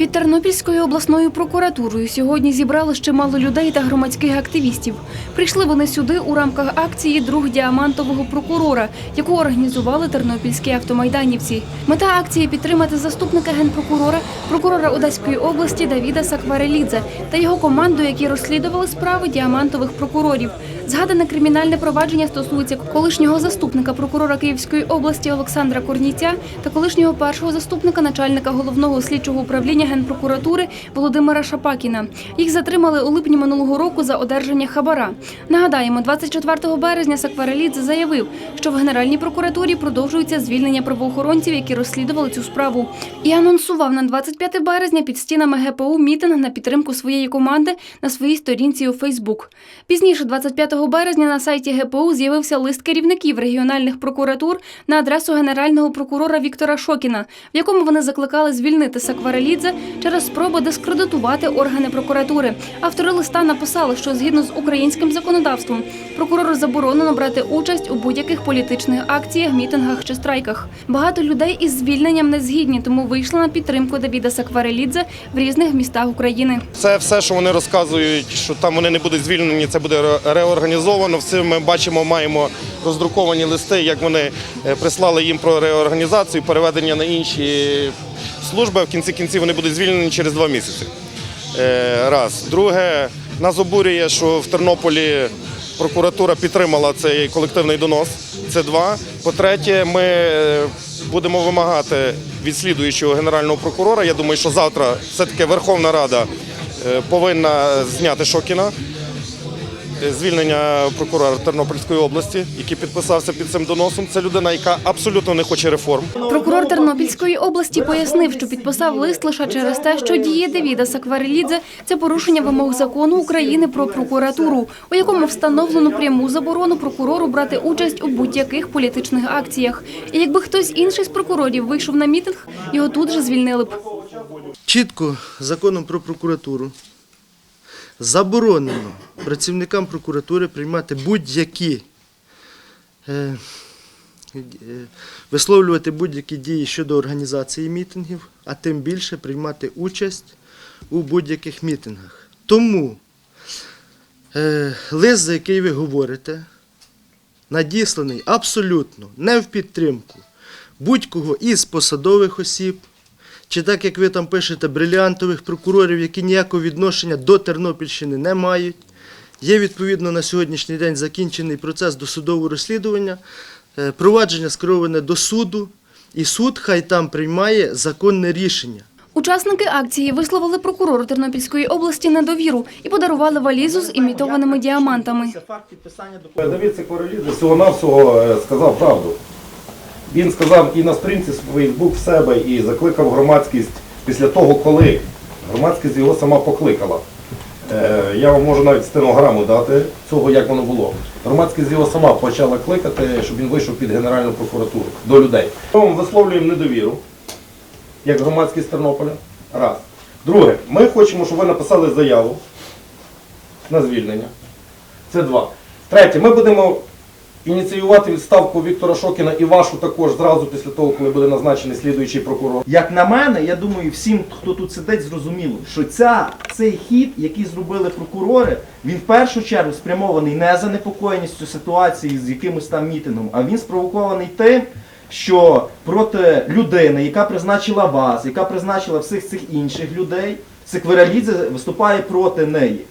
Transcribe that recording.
Під Тернопільською обласною прокуратурою сьогодні зібрали ще мало людей та громадських активістів. Прийшли вони сюди у рамках акції Друг діамантового прокурора, яку організували тернопільські автомайданівці. Мета акції підтримати заступника генпрокурора, прокурора Одеської області Давіда Сакварелідзе та його команду, які розслідували справи діамантових прокурорів. Згадане кримінальне провадження стосується колишнього заступника прокурора Київської області Олександра Корніця та колишнього першого заступника начальника головного слідчого управління генпрокуратури Володимира Шапакіна. Їх затримали у липні минулого року за одержання хабара. Нагадаємо, 24 березня Сакварелідзе заявив, що в Генеральній прокуратурі продовжується звільнення правоохоронців, які розслідували цю справу, і анонсував на 25 березня під стінами ГПУ мітинг на підтримку своєї команди на своїй сторінці у Фейсбук. Пізніше, 25 березня, на сайті ГПУ з'явився лист керівників регіональних прокуратур на адресу генерального прокурора Віктора Шокіна, в якому вони закликали звільнити Сакварелідзе через спробу дискредитувати органи прокуратури. Автори листа написали, що згідно з українським законодавством прокурору заборонено брати участь у будь-яких політичних акціях, мітингах чи страйках. Багато людей із звільненням не згідні, тому вийшли на підтримку Давіда Сакварелідзе в різних містах України. Це все, що вони розказують, що там вони не будуть звільнені, це буде ре- реорганізовано. Все ми бачимо, маємо роздруковані листи, як вони е, прислали їм про реорганізацію, переведення на інші служби. В кінці кінців вони будуть звільнені через два місяці. Е, Раз. Друге, нас обурює, що в Тернополі прокуратура підтримала цей колективний донос. Це два. По-третє, ми е, будемо вимагати від слідуючого генерального прокурора. Я думаю, що завтра все-таки Верховна Рада повинна зняти Шокіна. Е, Звільнення прокурора Тернопільської області, який підписався під цим доносом. Це людина, яка абсолютно не хоче реформ. Прокурор Тернопільської області пояснив, що підписав лист лише через те, що дії Давіда Сакварелідзе – це порушення вимог закону України про прокуратуру, у якому встановлено пряму заборону прокурору брати участь у будь-яких політичних акціях. І якби хтось інший з прокурорів вийшов на мітинг, його тут же звільнили б. Чітко законом про прокуратуру заборонено працівникам прокуратури приймати будь-які, е, е, висловлювати будь-які дії щодо організації мітингів, а тим більше приймати участь у будь-яких мітингах. Тому е, лист, за який ви говорите, надісланий абсолютно не в підтримку будь-кого із посадових осіб, чи так, як ви там пишете, бриліантових прокурорів, які ніякого відношення до Тернопільщини не мають. Є відповідно на сьогоднішній день закінчений процес досудового розслідування, е, провадження скероване до суду, і суд хай там приймає законне рішення. Учасники акції висловили прокурору Тернопільської області недовіру і подарували валізу з імітованими діамантами. Давид Секварелідзе всього-навсього е, сказав правду. Він сказав і на сторінці Фейсбук в себе, і закликав громадськість після того, коли громадськість його сама покликала. Е, Я вам можу навіть стенограму дати цього, як воно було. Громадськість його сама почала кликати, щоб він вийшов під Генеральну прокуратуру до людей. Ми вам висловлюємо недовіру, як громадськість Тернополя. Раз. Друге, ми хочемо, щоб ви написали заяву на звільнення. Це два. Третє, ми будемо ініціювати відставку Віктора Шокіна і вашу також зразу після того, коли буде назначений слідуючий прокурор. Як на мене, я думаю, всім, хто тут сидить, зрозуміло, що ця, цей хід, який зробили прокурори, він в першу чергу спрямований не занепокоєністю ситуації з якимось там мітингом, а він спровокований тим, що проти людини, яка призначила вас, яка призначила всіх цих інших людей, Секваралідзе виступає проти неї.